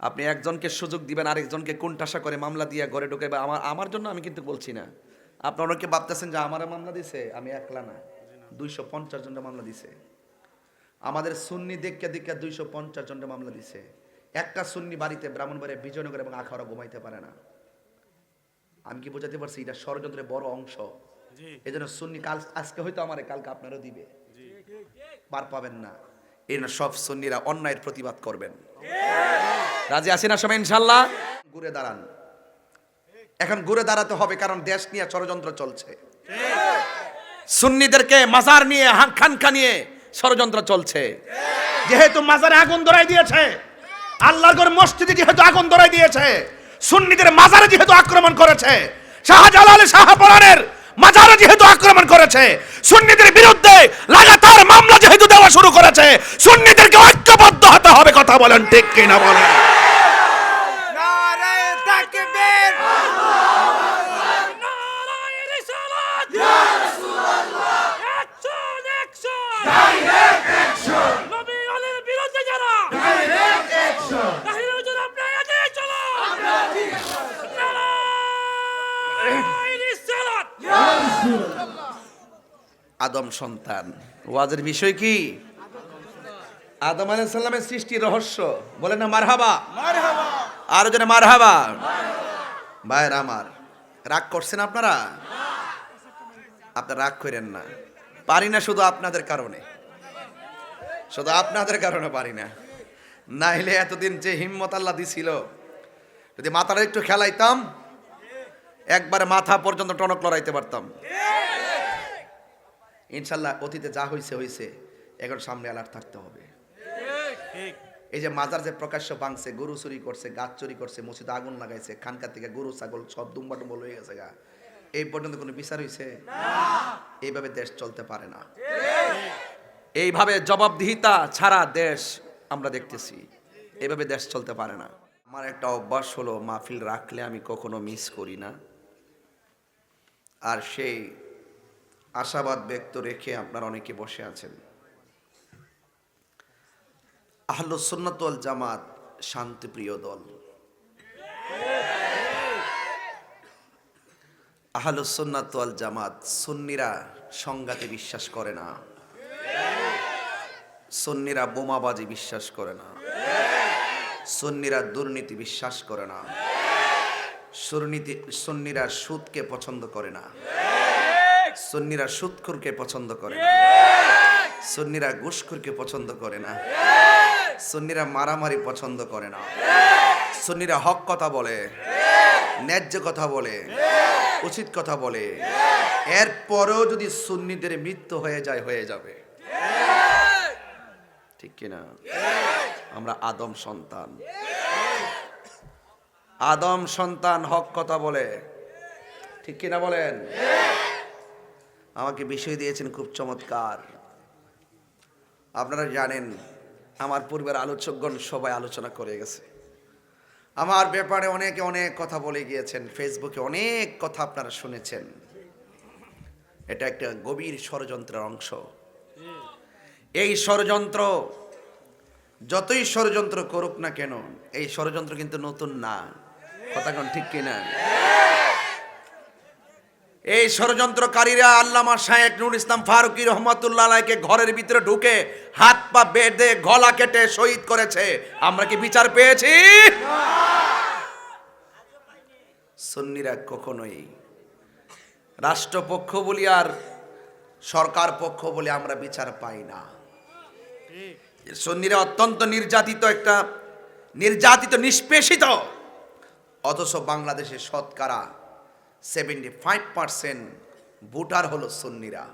আপনি একজনকে সুযোগ দিবেন আরেকজনকে কোনটাশা করে মামলা দিয়ে ঘরে ঢুকে বা আমার আমার জন্য আমি কিন্তু বলছি না। আপনার অনেকে ভাবতেছেন যে আমার মামলা দিছে? আমি একলা না। দুইশো পঞ্চাশ জনটা মামলা দিছে। আমাদের সুন্নি দেখকে দেখে দুইশো পঞ্চাশ জনটা মামলা দিছে। একটা সুন্নি বাড়িতে ব্রাহ্মণবাড়ি বিজয়নগর এবং আখাওড়া ঘুমাইতে পারে না। আমি কি বোঝাতে পারছি? এটা ষড়যন্ত্রের বড় অংশ। এই জন্য সুন্নি কাল আজকে হয়তো আমারে কালকে আপনারও দিবে। পার পাবেন না। এই জন্য সব সুন্নিরা অন্যায়ের প্রতিবাদ করবেন। রাজি আছি না সবাই ইনশাল্লাহ ঘুরে দাঁড়ান। এখন ঘুরে দাঁড়াতে হবে, কারণ দেশ নিয়ে ষড়যন্ত্র চলছে। সুন্নিদেরকে মাজার নিয়ে হাং খানকা নিয়ে ষড়যন্ত্র চলছে। যেহেতু মাজারে আগুন ধরাই দিয়েছে, আল্লাহর মসজিদে যেহেতু আগুন ধরাই দিয়েছে, সুন্নিদের মাজারে যেহেতু আক্রমণ করেছে, শাহজালাল শাহপরানের মাজারে যেহেতু আক্রমণ করেছে, সুন্নিদের বিরুদ্ধে লাগাতার মামলা যেহেতু দেওয়া শুরু করেছে, সুন্নিদেরকে ঐক্যবদ্ধ হতে হবে, কথা বলেন ঠিক কিনা বলেন। আদম সন্তান। ওয়াজের বিষয় কি? আদম আলাইহিস সালামের সৃষ্টির রহস্য। বলেন না, মারহাবা। আর জনে মারহাবা। ভাইয়ের আমার, রাগ করছেন আপনারা? আপনারা রাগ করেন না। পারি না শুধু আপনাদের কারণে। শুধু আপনাদের কারণে পারি না। নাইলে এতদিন যে হিম্মত আল্লাহ দিছিল, যদি মাথাটা একটু খেলাইতাম একবারে মাথা পর্যন্ত টনক লড়াইতে পারতাম। ইনশাল্লাহ অতীতে যা হয়েছে হয়েছে এখন সামনে অ্যালার্ট থাকতে হবে। এই যে মাজার যে প্রকাশ্য ভাঙছে, গরু চুরি করছে, গাছ চুরি করছে, মসজিদে আগুন লাগাইছে, খানকা থেকে গরু, ছাগল সব দুম্বা টুম্বল হয়ে গেছে গা। এই পর্যন্ত কোনো বিচার হয়েছে এইভাবে দেশ চলতে পারে না। এইভাবে জবাবদিহিতা ছাড়া দেশ আমরা দেখতেছি। এইভাবে দেশ চলতে পারে না। আমার একটা অভ্যাস হলো মাহফিল রাখলে আমি কখনো মিস করি না। আর সেই আশাবাদ ব্যক্ত রেখে আপনারা অনেকে বসে আছেন। আহলুসন্নাতল জামাত শান্তিপ্রিয় দল। আহলুসন্নাতল জামাত সুন্নিরা সংঘাতে বিশ্বাস করে না। সুন্নিরা বোমাবাজি বিশ্বাস করে না। সুন্নিরা দুর্নীতি বিশ্বাস করে না। সুরনীতি, সুন্নিরা সুদকে পছন্দ করে না। সুন্নিরা সুৎখুরকে পছন্দ করে না। সুন্নিরা ঘুষখুরকে পছন্দ করে না। সুন্নিরা মারামারি পছন্দ করে না। সুন্নিরা হক কথা বলে, ন্যায্য কথা বলে, উচিত কথা বলে। এরপরেও যদি সুন্নিদের মৃত্যু হয়ে যায়, হয়ে যাবে। ঠিক কিনা? আমরা আদম সন্তান। আদম সন্তান হক কথা বলে। ঠিক কিনা বলেন? আমাকে বিষয় দিয়েছেন খুব চমৎকার। আপনারা জানেন, আমার পূর্বের আলোচকগণ সবাই আলোচনা করে গেছে। আমার ব্যাপারে অনেকে অনেক কথা বলে গিয়েছেন, ফেসবুকে অনেক কথা আপনারা শুনেছেন। এটা একটা গভীর ষড়যন্ত্রের অংশ। এই ষড়যন্ত্র, যতই ষড়যন্ত্র করুক না কেন, এই ষড়যন্ত্র কিন্তু নতুন না। কথা কোন ঠিক কিনা? এই ষড়যন্ত্রকারীরা আল্লামা শাহেক নুর ইসলাম ফারুকি রহমতুল্লাহ আলাইকে ঘরের ভিতরে ঢুকে হাত পা বেঁধে গলা কেটে শহীদ করেছে। আমরা কি বিচার পেয়েছি? সুন্নিরা কখনোই রাষ্ট্রপক্ষ বলি আর সরকার পক্ষ বলে আমরা বিচার পাই না। সন্নিরা অত্যন্ত নির্যাতিত একটা, নির্যাতিত, নিষ্পেষিত অথচ বাংলাদেশে শতকরা সেভেন্টি ফাইভ পার্সেন্ট ভোটার হলো সুন্নিরা।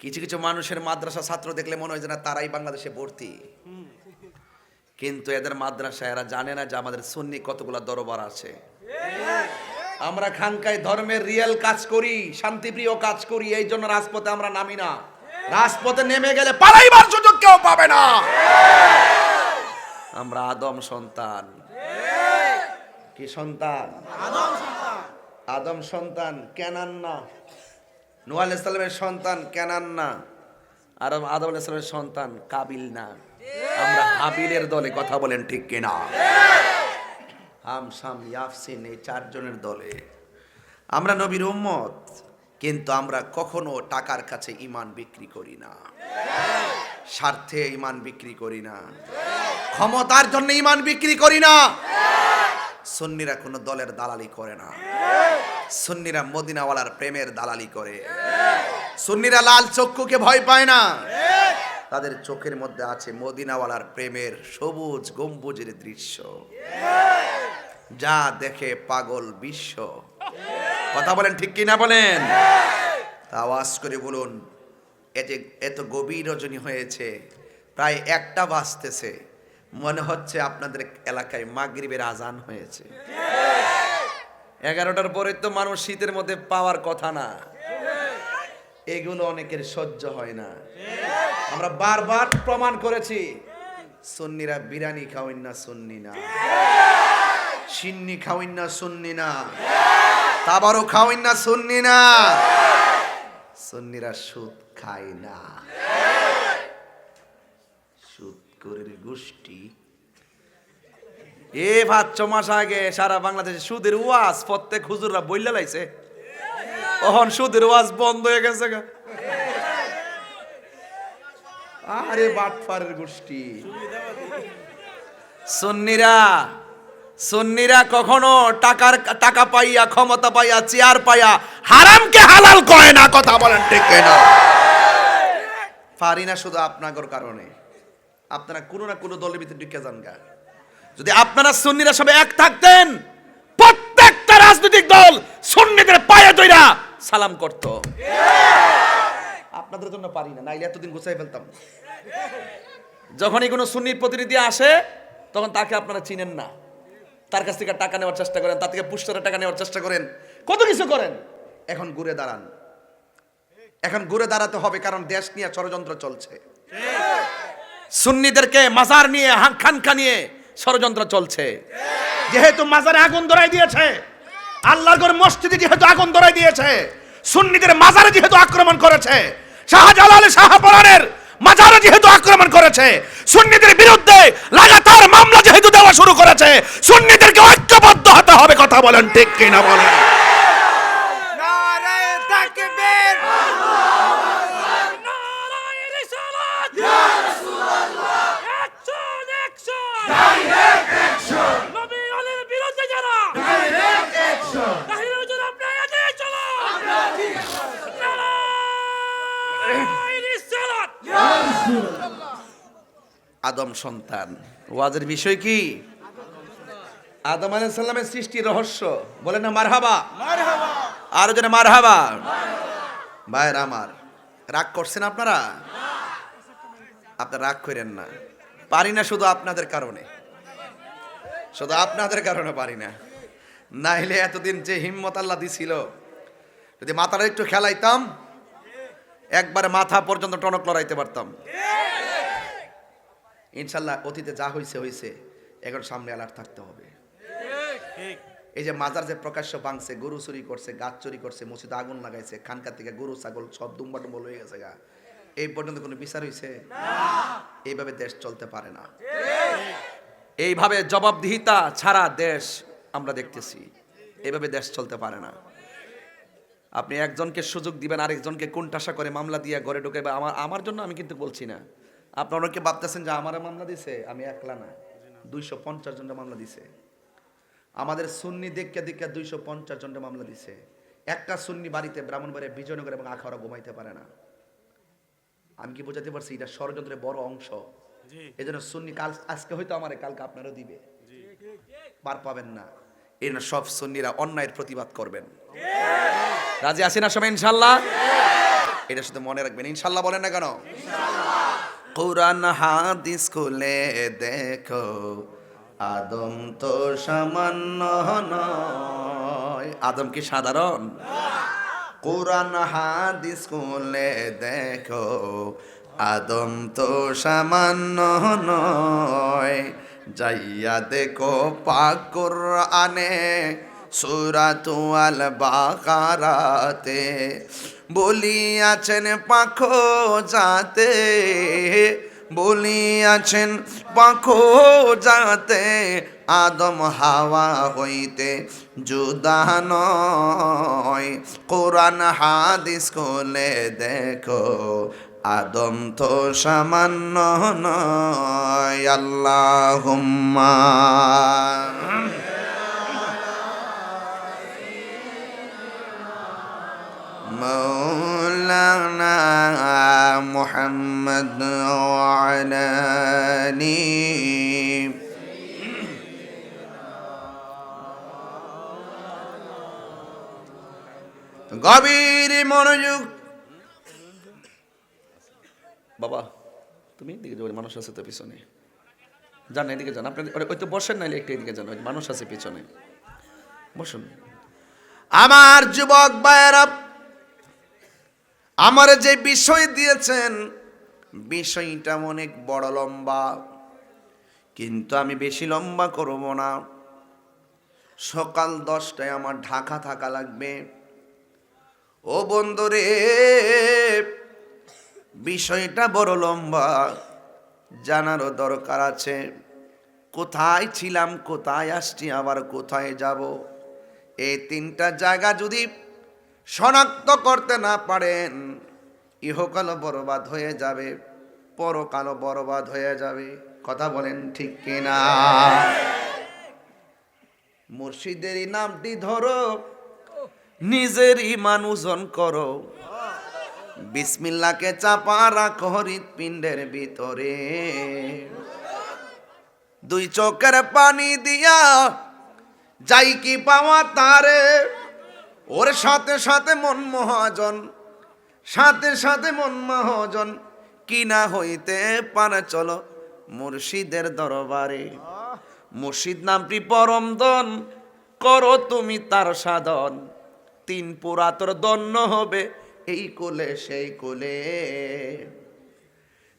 কিছু কিছু মানুষের মাদ্রাসা ছাত্র দেখলে মনে হয় যে না তারাই বাংলাদেশে ভর্তি। কিন্তু এদের মাদ্রাসা এরা জানে না যে আমাদের সুন্নি কতগুলো দরবার আছে। আমরা খানকায় ধর্মের রিয়েল কাজ করি, শান্তিপ্রিয় কাজ করি, এই জন্য রাজপথে আমরা নামি না। রাজপথে নেমে গেলে পালাইবার সুযোগ কেউ পাবে না। আমরা আদম সন্তান। কি সন্তান? আদম সন্তান কেনান না ইসলামের সন্তান কেনান না আর আদম আলাইসালামের সন্তান কাবিল না। আমরা হাবিলের দলে কথা বলেন ঠিক কিনা? হাম সাম ইয়াফসিন এই চারজনের দলে। আমরা নবীর উম্মত, কিন্তু আমরা কখনো টাকার কাছে ইমান বিক্রি করি না। স্বার্থে ইমান বিক্রি করি না। ক্ষমতার জন্য ইমান বিক্রি করি না। সুন্নিরা কোনো দলের দালালি করে না। সুন্নিরা মদিনাওয়ালার প্রেমের দালালি করে। সুন্নিরা লাল চক্ষুকে ভয় পায় না। তাদের চোখের মধ্যে আছে মদিনাওয়ালার প্রেমের সবুজ গম্বুজের দৃশ্য। যা দেখে পাগল বিশ্ব। কথা বলেন ঠিক কিনা বলেন? আওয়াজ করে বলুন, এ যে এত গভীর রজনী হয়েছে, প্রায় একটা বাজতেছে। মনে হচ্ছে আপনাদের এলাকায় মাগরিবের আজান হয়েছে। এগারোটার পরে তো মানুষ শীতের মধ্যে পাওয়ার কথা না। এগুলো অনেকের সহ্য হয় না। আমরা বারবার প্রমাণ করেছি, সুন্নিরা বিরিয়ানি খাওয়েন না, সুন্নি না। সিন্নি খাওয়েন না, সুন্নি না। তাবারও খাওয়েন না, সুন্নি না। সুন্নিরা সুদ খায় না। করে গোষ্ঠী। এ ভাত ছ মাস আগে সারা বাংলাদেশে সুদের ওয়াজ প্রত্যেক হুজুররা বইলা লাইছে। ওহন সুদের ওয়াজ বন্ধ হয়ে গেছে গা। আরে বাটফারের গোষ্ঠী। সুন্নিরা সুন্নিরা কখনো টাকার টাকা পাইয়া, ক্ষমতা পাইয়া, চেয়ার পাইয়া, হারামকে হালাল করে না, কথা বলেন ঠিক না পারি না শুধু আপনাগর কারণে। আপনারা কোনো না কোনো দলের ভিতরে ঢুকে যান গা। যদি আপনারা সুন্নিরা সবে এক থাকতেন, প্রত্যেকটা রাজনৈতিক দল সুন্নিদের পায়ে দইরা সালাম করত। আপনাদের জন্য পারি না, নাইলে এতদিন গুছাই ফেলতাম। যখনই কোনো সুন্নির প্রতিনিধি আসে, তখন তাকে আপনারা চিনেন না। তার কাছ থেকে টাকা নেওয়ার চেষ্টা করেন, তার থেকে পুষ্টরে টাকা নেওয়ার চেষ্টা করেন। কত কিছু করেন? এখন ঘুরে দাঁড়ান। এখন ঘুরে দাঁড়াতে হবে, কারণ দেশ নিয়ে ষড়যন্ত্র চলছে। সুন্নিদেরকে মাজার নিয়ে খানকা নিয়ে ষড়যন্ত্র চলছে। যেহেতু মাজারে আগুন ধরাই দিয়েছে, আল্লাহর মসজিদে যেহেতু আগুন ধরাই দিয়েছে, সুন্নিদের মাজারে যেহেতু আক্রমণ করেছে, শাহজালাল শাহপরানের মাজারে যেহেতু আক্রমণ করেছে, সুন্নিদের বিরুদ্ধে লাগাতার মামলা যেহেতু দেওয়া শুরু করেছে, সুন্নিদেরকে ঐক্যবদ্ধ হতে হবে, কথা বলেন ঠিক কিনা বলেন। আদম সন্তান। ওয়াজের বিষয় কি? আদম আলাইহিস সালামের সৃষ্টির রহস্য। বলেন না মারহাবা। মারহাবা। আরও যেন মারহাবা। ভাইয়ের আমার। রাগ করছেন আপনারা? আপনারা রাগ করেন না। পারি না শুধু আপনাদের কারণে। শুধু আপনাদের কারণে পারি না। না হলে এতদিন যে হিম্মত আল্লাহ দিছিল, যদি মাথাটা একটু খেলাইতাম, একবারে মাথা পর্যন্ত টনক লড়াইতে পারতাম। ইনশাল্লাহ অতীতে যা হয়েছে হয়েছে এখন সামনে অ্যালার্ট থাকতে হবে। এই যে মাজার যে প্রকাশ্য ভাঙছে, গরু চুরি করছে, গাছ চুরি করছে, মসজিদে আগুন লাগাইছে খানকার থেকে গরু, ছাগল সব দুম্বা হয়ে গেছে গা। এই পর্যন্ত কোনো বিচার হয়েছে এইভাবে দেশ চলতে পারে না। এইভাবে জবাবদিহিতা ছাড়া দেশ আমরা দেখতেছি এইভাবে দেশ চলতে পারে না। আপনি একজনকে সুযোগ দিবেন আরেকজনকে কোনটাশা করে মামলা দিয়ে ঘরে ঢুকে আমার আমার জন্য আমি কিন্তু বলছি না। আপনার অনেকে ভাবতেছেন যে আমার মামলা দিছে? আমি একলা না। দুইশো পঞ্চাশ জনটা মামলা দিছে। আমাদের সুন্নি দেখে দেখে দুইশো পঞ্চাশ জনটা মামলা দিছে। একটা সুন্নি বাড়িতে ব্রাহ্মণবাড়িয়া বিজয়নগর এবং আখাওড়া ঘুমাইতে পারে না। আমি কি বোঝাতে পারছি? এটা ষড়যন্ত্রের বড় অংশ। এই জন্য সুন্নি কাল আজকে হয়তো আমারে কালকে আপনারও দিবে। পার পাবেন না। এই জন্য সব সুন্নিরা অন্যায়ের প্রতিবাদ করবেন। রাজি আছি না সবাই ইনশাল্লাহ এটা শুধু মনে রাখবেন। ইনশাল্লাহ বলেন না কেন? কোরআন হাদিস খুলে দেখো। আদম তো সামান্য নয়। আদম কি সাধারণ? কোরআন, হাদিস খুলে দেখো। আদম তো সামান্য নয়। যাইয়া দেখো পাক আনে সুরাতুয়াল বাকারাতে বলিয়াছেন পাখো যাতে বলিয়াছেন, পাখ যাতে আদম হাওয়া হইতে জুদা নয়। কোরআন, হাদিস কোলে দেখো, আদম তো সামান্য নয়। আল্লাহ মৌলানা محمد وعلى آله গভীর মনোযোগ বাবা তুমি এদিকে যাও মানুষ আছে তো পিছনে যান এদিকে যান আপনি ওই- ওই তো বসেন নাইলে একটু এদিকে যান ওই মানুষ আছে পিছনে বসুন আমার যুবক ভাইয়েরা আমার যে বিষয় দিয়েছেন, বিষয়টা অনেক বড় লম্বা। কিন্তু আমি বেশি লম্বা করব না। সকাল দশটায় আমার ঢাকা থাকা লাগবে। ও বন্ধুরে, বিষয়টা বড় লম্বা, জানারও দরকার আছে। কোথায় ছিলাম, কোথায় আসছি, আবার কোথায় যাব? এই তিনটা জায়গা যদি শনাক্ত করতে না পারেন, ইহকাল বরবাদ হয়ে যাবে, পরকাল বরবাদ হয়ে যাবে। কথা বলেন ঠিক কিনা? মুর্শিদেরই নামটি ধরো নিজেরই মানুষজন করো। বিসমিল্লাকে চাপা রাখো হৃৎপিণ্ডের ভিতরে। দুই চোখের পানি দিয়া যাই কি পাওয়া তারে। ওর সাথে সাথে মন মহাজন, সাথে সাথে মন মহাজন কিনা হইতে পারে চলো মুর্শিদের দরবারে। মুর্শিদ নামটি পরম দন করো তুমি তার সাধন। তিন পুরাতর দন্য হবে এই কোলে সেই কোলে।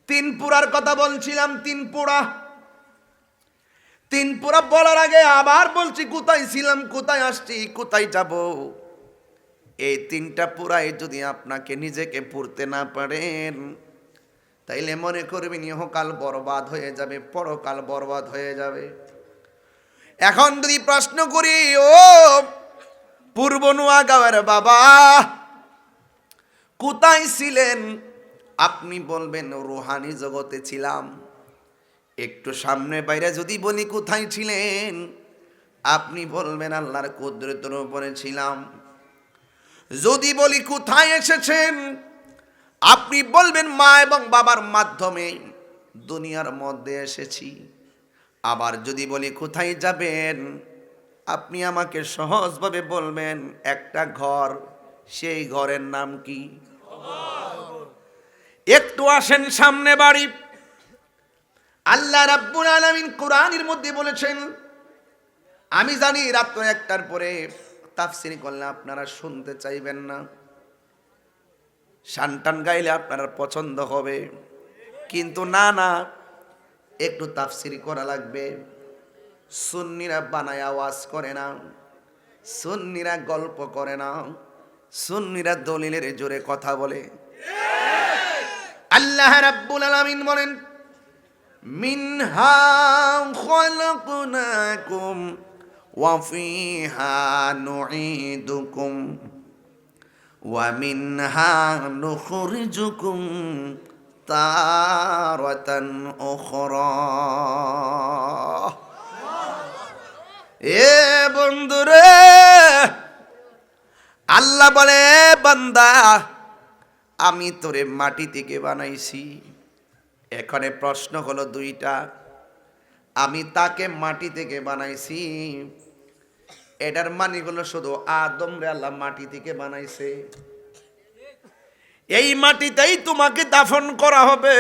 তিন পুরার কথা বলছিলাম, তিন পুরা। তিন পুরা বলার আগে আবার বলছি, কোথায় ছিলাম, কোথায় আসছি, কোথায় যাব? এই তিনটা পুরাই যদি আপনাকে নিজেকে পড়তে না পারেন, তাইলে মনে করবেন, ইহকাল বরবাদ হয়ে যাবে, পরকাল বরবাদ হয়ে যাবে। এখন যদি প্রশ্ন করি, ও পূর্ব নোয়াগাঁওয়ের বাবা, কোথায় ছিলেন? আপনি বলবেন, রুহানি জগতে ছিলাম। একটু সামনে বাইরে যদি বলি, কোথায় ছিলেন? আপনি বলবেন, আল্লাহর কুদরতের উপরে ছিলাম। যদি বলি কোথায় এসেছেন, আপনি বলবেন মা এবং বাবার মাধ্যমে, দুনিয়ার মধ্যে এসেছি। আবার যদি বলি কোথায় যাবেন, আপনি আমাকে সহজভাবে বলবেন, একটা ঘর, সেই ঘরের নাম কি? একটু আসেন সামনে বাড়ি। আল্লাহ রাব্বুল আলামিন কোরআনের মধ্যে বলেছেন, আমি জানি রাত্র একটার পরে তাফসির করলে আপনারা শুনতে চাইবেন না। শানটান গাইলে আপনারা পছন্দ হবে। কিন্তু না না, একটু তাফসিরি করা লাগবে। সুন্নিরা বানায় আওয়াজ করে না, সুন্নিরা গল্প করে না, সুন্নিরা দলিলের জোরে কথা বলে। আল্লাহ রাব্বুল আলামিন বলেন, মিনহা খলাকনাকুম নুঈদুকুম ওয়া মিনহা নুখরিজুকুম তারাতান উখরা এ বন্ধুরে, আল্লাহ বলে, বান্দা, আমি তোরে মাটি থেকে বানাইছি। এখানে প্রশ্ন হলো দুইটা। আমি তাকে মাটি থেকে বানাইছি এটার মানে হলো শুধু আদম রে আল্লাহ মাটি থেকে বানাইছে। এই মাটিতেই তোমাকে দাফন করা হবে।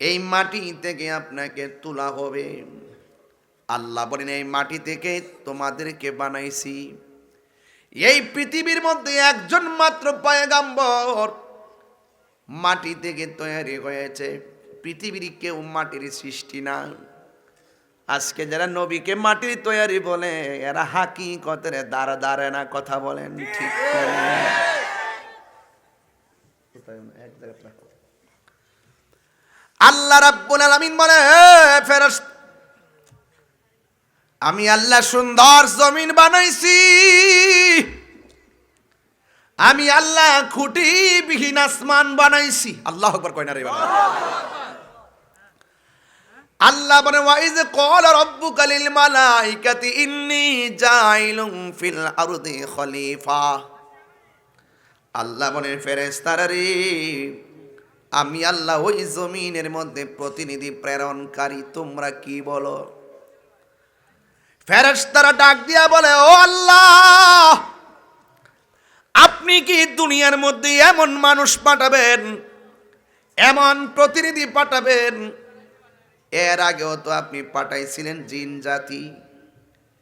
এই মাটি থেকে আপনাকে তোলা হবে। আল্লাহ বলেন, এই মাটি থেকে তোমাদেরকে বানাইছি। এই পৃথিবীর মধ্যে একজন মাত্র পায়গাম্বর মাটি থেকে তৈরি হয়েছে। পৃথিবীর কেউ মাটির সৃষ্টি না আজকে যারা নবীকে মাটির তৈরি বলে, এরা হাকি কতের দাঁড়া দাঁড়ে না কথা বলেন, ঠিক। আল্লাহ রাব্বুল আলামিন বলে ফেরস্ত আমি আল্লাহ সুন্দর জমিন বানাইছি। আমি আল্লাহ খুঁটি বিহীন আসমান বানাইছি। আল্লাহ আকবার কয় না রে বাবা। আল্লাহ বলে ওয়াইজ কল রব্বুকা লিল মালাইকাতি, ইন্নী জাইলুম ফিল আরদি খলিফা। আল্লাহ বলে ফেরেশতারা রে, আমি আল্লাহ ওই জমিনের মধ্যে প্রতিনিধি প্রেরণকারী, তোমরা কি বলো? ফেরেশতারা ডাক দিয়া বলে, ও আল্লাহ, আপনি কি দুনিয়ার মধ্যে এমন মানুষ পাঠাবেন, এমন প্রতিনিধি পাঠাবেন এর আগেও তো আপনি পাঠাইছিলেন জিন জাতি।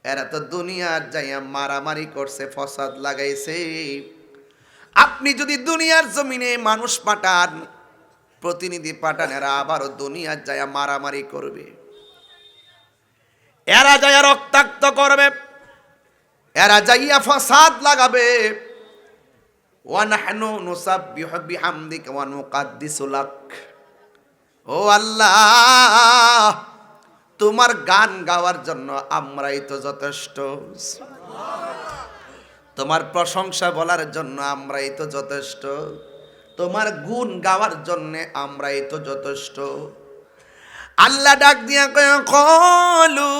এরা তো দুনিয়ার যাইয়া মারামারি করছে, ফসাদ লাগাইছে। আপনি যদি দুনিয়ার জমিনে মানুষ পাঠান, প্রতিনিধি পাঠান, এরা আবারও দুনিয়ার যাইয়া মারামারি করবে। এরা যাইয়া রক্তাক্ত করবে। এরা যাইয়া ফসাদ লাগাবে। ওয়ানাহনু নুসাব্বিহু বিহামদিকা ওয়া নুকাদ্দিসু লাক। ও আল্লাহ, তোমার গান গাওয়ার জন্য আমরাই তো যথেষ্ট। তোমার প্রশংসা বলার জন্য আমরাই তো যথেষ্ট। তোমার গুণ গাওয়ার জন্য আমরাই তো যথেষ্ট। আল্লাহ ডাক দিয়া কয়, কলু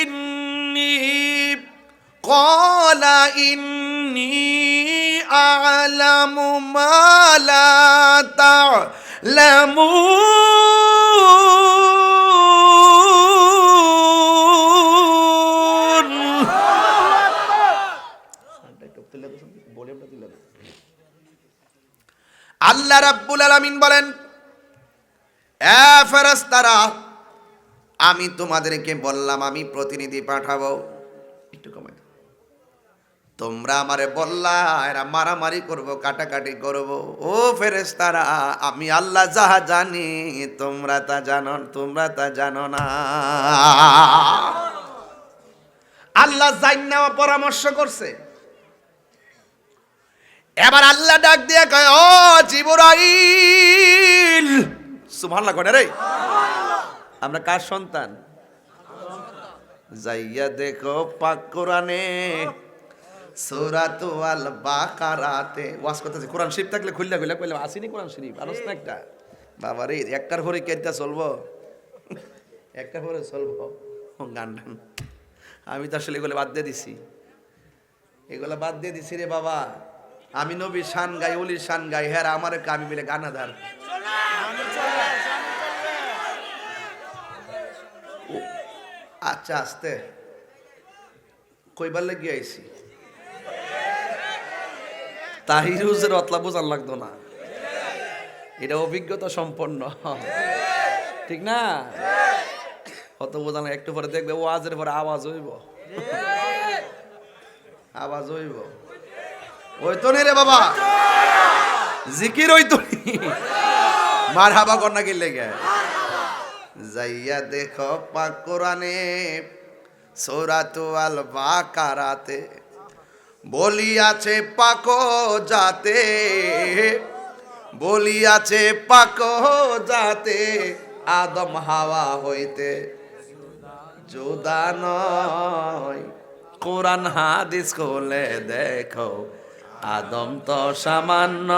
ইন্নি, কলা ইন্নি আলামু মালা আল্লাহ রাব্বুল আলামিন বলেন এ ফেরেশতারা আমি তোমাদেরকে বললাম আমি প্রতিনিধি পাঠাবো একটু দাও। তোমরা আমারে বললা এরা মারামারি করব কাটাকাটি করব। ও ফেরেশতারা আমি আল্লাহ যাহা জানি তোমরা তা জানো তোমরা তা জানো না। আল্লাহ জান নেওয়া পরামর্শ করছে। এবার আল্লাহ ডাক দিয়ে কয় ও জিবরাইল! সুবহানাল্লাহ কয় না রে? আমরা কার সন্তান? যাইয়া দেখো পাক কোরআনে। সূরাতু আল বাকারাতে ওয়াজ করতেছে। কোরআন শরীফ থাকলে খুললা খুললা কইলাম, আসিনি কোরআন শরীফ না একটা। বাবা রে, একটার পরে কেটটা চলবো? একটা পরে চলবো? গান টান। আমি তো আসলে এগুলো বাদ দিয়ে দিছি। এগুলো বাদ দিয়ে দিছি রে বাবা। আমি নবীর শান গাই অলির শান গাই হ্যাঁ আমার আমি মিলে গানাধার আচ্ছা আস্তে। কইবার লাগিয়ে আইছি। তাহিরুজের অতলা বোঝার লাগতো না। এটা অভিজ্ঞতা সম্পন্ন। ঠিক না? অত বোঝানো একটু পরে দেখবে ওয়াজের পরে আওয়াজ হইব। আওয়াজ হইব। ওই তো রে বাবা। জিকির ওই তো মার হাবা কন্যা গেলে গে যাইয়া দেখো পাক কোরআনে সৌরাতু আল বাকারাতে বলিয়াছে পাকো যাতে বলিয়াছে পাকো যাতে আদম হাওয়া হইতে। জুদা নয়, কোরআন হাদিস খুলে দেখো, আদম তো সামান্য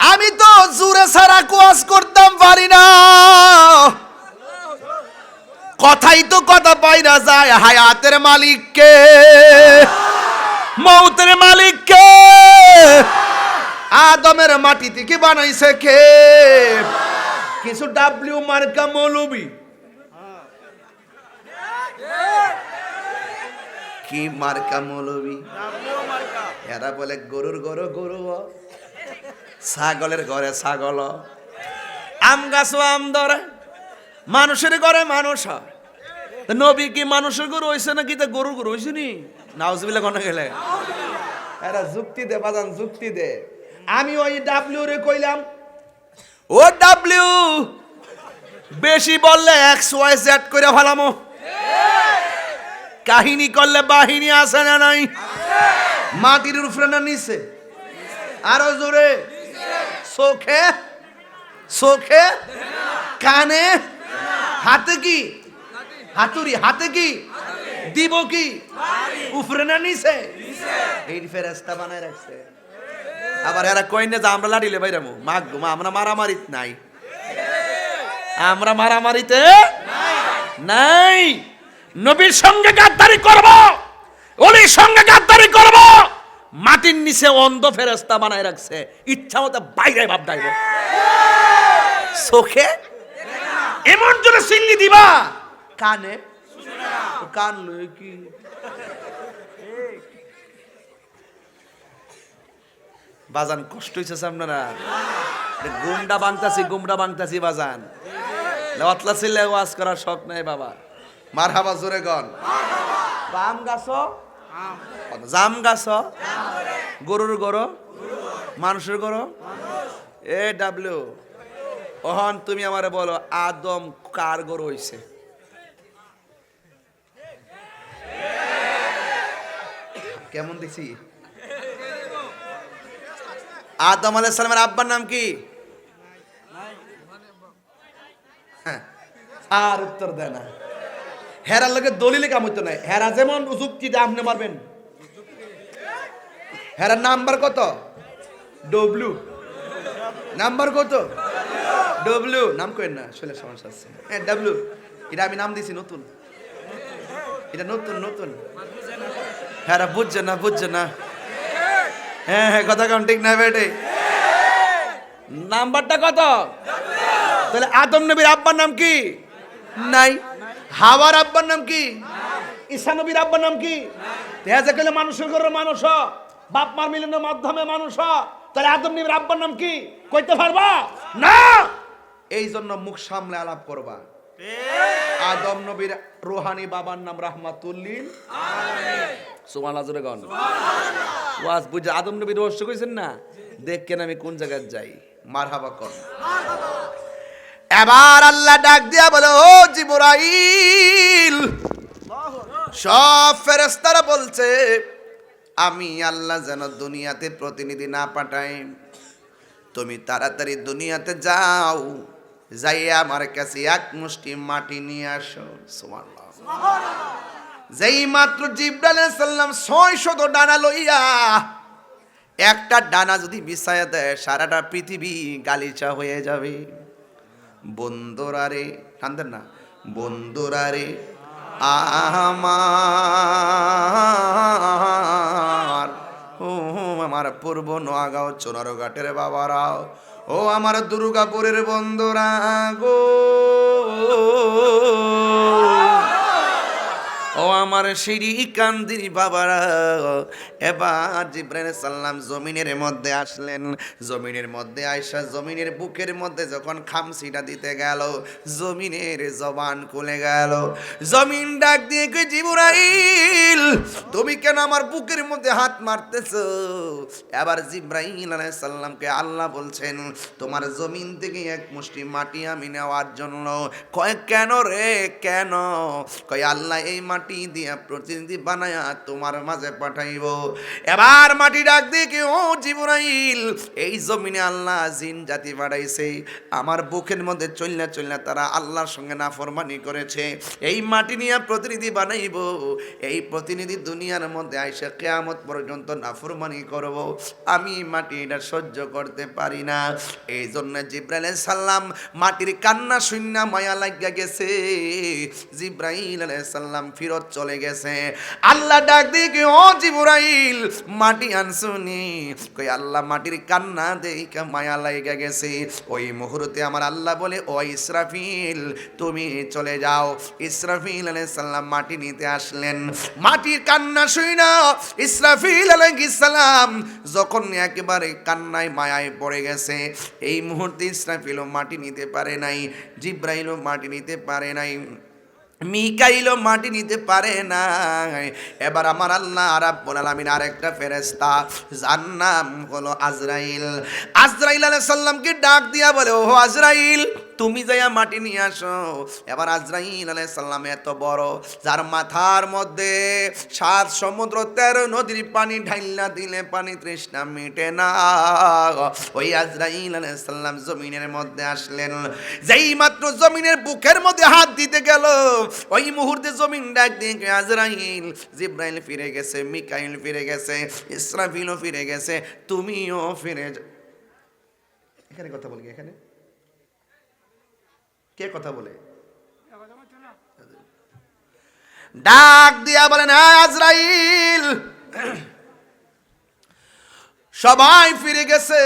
আমি তো জুরে সারা কোয়াজ করতাম, পারি না। কথাই তো কথা পাইরা যায়, হায়াতের মালিককে। মৌতের মালিককে। আদমের মাটি থেকে বানাইছে কে? কিছু ডাব্লিউ মার্কা মৌলবি। কি মার্কা মৌলবি? এরা বলে গরুর গরু গরু ছাগলের ঘরে ছাগল আম গাছ আম ধরে। মানুষের ঘরে মানুষ হয়। নবী কি মানুষের গরু হয়েছে নাকি তা গরুর গরু হয়েছে নি? নাউজবিল্লা কোনে গেলে। এরা যুক্তি দে বাজান যুক্তি দে। আমি ওই ডাব্লিউ রে কইলাম ও ডাব্লিউ বেশি বললে এক্স ওয়াই জেড করে ফেলামো। কাহিনী করলে বাহিনী আছে না নাই? মাটির উপরে না নিচে? আরও জোরে। চোখে? চোখে? কানে? হাতে কি? হাতুড়ি, হাতে কি? দিব কি? উপরে না নিচে এই ফেরেস্তা বানায় রাখছে। আবার এরা কই না যে আমরা লাড়িলে বাইরামু মাগ গো আমরা মারামারিত নাই। আমরা মারামারিতে নাই। নবীর সঙ্গে গাদ্দারি করব, অলির সঙ্গে গাদ্দারি করব। মাটির নিচে অন্ধ ফেরেস্তা বানায় রাখছে। ইচ্ছা মতো বাইরে ভাব দাইব চোখে এমন জোরে সিল্লি দিবা কানে? কান কি? বাজান, কষ্ট হইছে আপনারা? গুমডা বাংতাছি গুমডা বাংতাছি, বাজান। লতলা ছিলে ওয়াজ করার শখ নাই বাবা। মার হাবা জোরে গন। বাম গাছ? জাম গাছ? গরুর গরু? মানুষের গরু? এ, ডাব্লিউ। ওহন তুমি আমারে বলো, আদম কার গরু হইছে? কেমন দেখছি? আদম আলাইহিস সালামের আব্বার নাম কি? হ্যাঁ, আর উত্তর দেয় না। হেরার লোকের দলিলে কাম হইতো নাই হেরা যেমন যুক্তি দিয়ে আপনি মারবেন? হেরার নাম্বার কত? ডব্লু নাম্বার কত? ডব্লু নাম করেন না শৈলে সমস্যা আছে। হ্যাঁ ডাব্লু এটা আমি নাম দিছি নতুন। এটা নতুন নতুন। হ্যাঁ বুঝছে না বুঝছে না। হ্যাঁ হ্যাঁ কথা কম ঠিক না বেটে? নাম্বারটা কত? তাহলে আদম নবীর আব্বার নাম কি? নাই। হাওয়ার আব্বার নাম কি? ঈসা নবীর আব্বার নাম কি? তেহাজে গেলে মানুষের ঘরের মানুষ। বাপ মার মিলনের মাধ্যমে মানুষ তাহলে আদম নবীর আব্বার নাম কি? কইতে পারবা? না! এই জন্য মুখ সামলে আলাপ করবা। আদম নবীর রোহানি বাবার নাম রাহমাতুল্লিল সুমান আজরে গন ওয়াজ বুঝে আদম নবীর রহস্য কইছেন না? দেখকেন আমি কোন জায়গায় যাই। মারহাবা কর। এবার আল্লাহ ডাক দিয়া বলে ও জিবরাইল! সব ফেরেস্তারা বলছে আমি আল্লাহ যেন দুনিয়াতে প্রতিনিধি না পাঠাই। তুমি তাড়াতাড়ি দুনিয়াতে যাও। যাইয়ে আমার কাছে এক মুষ্টি মাটি নিয়ে আসো। সুবহানাল্লাহ। যেই মাত্র সালাম ছয় শত ডানা লইয়া, একটা ডানা যদি বিছায়া দেয়, সারাটা পৃথিবী গালিচা হয়ে যাবে। বন্ধুরা রে না। বন্ধুরা রে, আমার ও আমার পূর্ব নোয়াগাঁও চোনারঘাটের বাবারাও ও আমার দুর্গাপুরের বন্দরা গো। ও আমার সিঁড়ি কান্দির বাবারা। এবার জিব্রাইল সাল্লাম জমিনের মধ্যে আসলেন। জমিনের মধ্যে আয়সা জমিনের বুকের মধ্যে যখন খামসিটা দিতে গেল, জমিনের জবান খুলে গেল। জমিন ডাক দিয়ে কই জিবরাইল, তুমি কেন আমার বুকের মধ্যে হাত মারতেছ? এবার জিব্রাইল আলাইহিস সাল্লামকে আল্লাহ বলছেন, তোমার জমিন থেকে এক মুষ্টি মাটি আমি নেওয়ার জন্য। কয়, কেন রে? কেন? কয়, আল্লাহ এই মাটি দিয়া প্রতিনিধি বানায়া তোমার মাঝে পাঠাইব। এবার মাটি ডাক কি ও জিবরাইল, এই জমিনে আল্লাহ জিন জাতি বাড়াইছে। আমার বুকের মধ্যে চলনা চলনা তারা আল্লাহর সঙ্গে নাফরমানি করেছে। এই মাটি নিয়ে প্রতিনিধি বানাইব। এই প্রতিনিধি দুনিয়ার মধ্যে আইসা কেয়ামত পর্যন্ত নাফরমানি করব। আমি মাটি এটা সহ্য করতে পারি না। এই জন্য জিব্রাইল সাল্লাম মাটির কান্না, শূন্য, মায়া লাগিয়া গেছে। জিব্রাইল সাল্লাম ফিরত চলে গেছে। আল্লাহ ডাক দিয়ে কি ও জিব্রাইল, মাটি আনসুনি কই আল্লাহ মাটির কান্না দেখে মায়া লাগা গেছে। ওই মুহূর্তে আমার আল্লাহ বলে, ও ইসরাফিল, তুমি চলে যাও। ইসরাফিল আলাইহিস সালাম মাটি নিতে আসলেন। মাটির কান্না শুই না। ইসরাফিল আলাইহিস সালাম যখন একেবারে কান্নায় মায়ায় পড়ে গেছে, এই মুহূর্তে ইসরাফিলও মাটি নিতে পারে নাই, জিব্রাইলও মাটি নিতে পারে নাই। মিকাইলও মাটি নিতে পারে না এবার আমার আল্লাহ রাব্বুল আলামিন আরেকটা ফেরেশতা, যার নাম হলো আজরাইল। আজরাইল আলাইহিস সালামকে ডাক দিয়া বলে ও আজরাইল তুমি যাইয়া মাটি নিয়ে আসো। এবার আজরাইল আলাইহিস সালাম এত বড়, যার মাথার মধ্যে সাত সমুদ্র, তেরো নদীর পানি ঢাইলা দিলে পানি তৃষ্ণা মিটে না। ওই আজরাইল আলাইহিস সালাম জমিনের মধ্যে আসলেন। যেই মাত্র জমিনের বুকের মধ্যে হাত দিতে গেল, ওই মুহূর্তে জমিন ডাক দিয়ে আজরাইল, জিব্রাইল ফিরে গেছে, মিকাইল ফিরে গেছে, ইসরাফিলও ফিরে গেছে, তুমিও ফিরে এখানে কথা বলি এখানে? কে কথা বলে? ডাক দিয়া বলেন "হ্যাঁ, আজরাইল সবাই ফিরে গেছে।